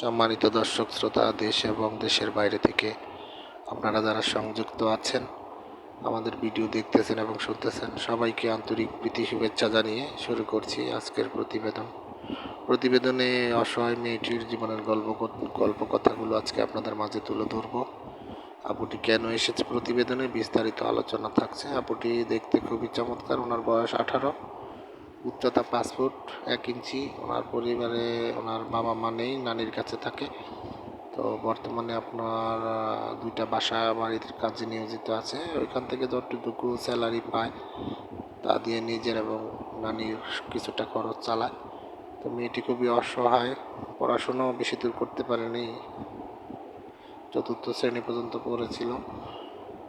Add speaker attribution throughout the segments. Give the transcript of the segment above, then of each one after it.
Speaker 1: সম্মানিত দর্শক, শ্রোতা, দেশ এবং দেশের বাইরে থেকে আপনারা যারা সংযুক্ত আছেন, আমাদের ভিডিও দেখতেছেন এবং শুনতেছেন, সবাইকে আন্তরিক প্রীতি, শুভেচ্ছা জানিয়ে শুরু করছি আজকের প্রতিবেদন। প্রতিবেদনে অসহায় মেয়েটির জীবনের গল্প গল্প কথাগুলো আজকে আপনাদের মাঝে তুলে ধরবো। আপুটি কেন এসেছে প্রতিবেদনে? বিস্তারিত আলোচনা থাকছে। আপুটি দেখতে খুবই চমৎকার, ওনার বয়স আঠারো। উচ্চতা পাঁচ ফুট, এক ইঞ্চি। ওনার পরিবারে ওনার বাবা মা নেই, নানির কাছে থাকে। তো বর্তমানে আপনার দুইটা বাসা বাড়ির কাজে নিয়োজিত আছে। ওইখান থেকে যতটুকু স্যালারি পায় তা দিয়ে নিজের এবং নানির কিছুটা খরচ চালায়। তো মেয়েটি খুবই অসহায় পড়াশুনো বেশি দূর করতে পারেনি। চতুর্থ শ্রেণি পর্যন্ত পড়েছিল।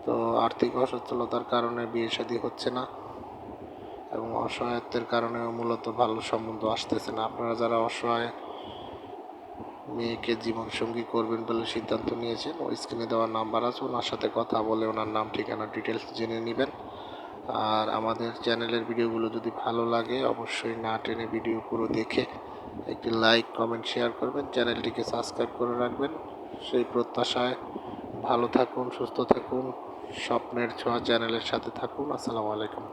Speaker 1: তো আর্থিক অসচ্ছলতার কারণে বিয়ে শাদী হচ্ছে না। এবং অসহায়ত্বের কারণেও মূলত ভালো সম্বন্ধ আসতেছে না। আপনারা যারা অসহায় মেয়েকে জীবন সঙ্গী করবেন বলে সিদ্ধান্ত নিয়েছেন, ওই স্ক্রিনে দেওয়ার নাম্বার আছে, ওনার সাথে কথা বলে ওনার নাম, ঠিকানা ডিটেলস জেনে নেবেন। আর আমাদের চ্যানেলের ভিডিওগুলো যদি ভালো লাগে, অবশ্যই না টেনে ভিডিও পুরো দেখে একটি লাইক কমেন্ট শেয়ার করবেন। চ্যানেলটিকে সাবস্ক্রাইব করে রাখবেন। সেই প্রত্যাশায় ভালো থাকুন, সুস্থ থাকুন, স্বপ্নের ছোঁয়া চ্যানেলের সাথে থাকুন। আসসালামু আলাইকুম।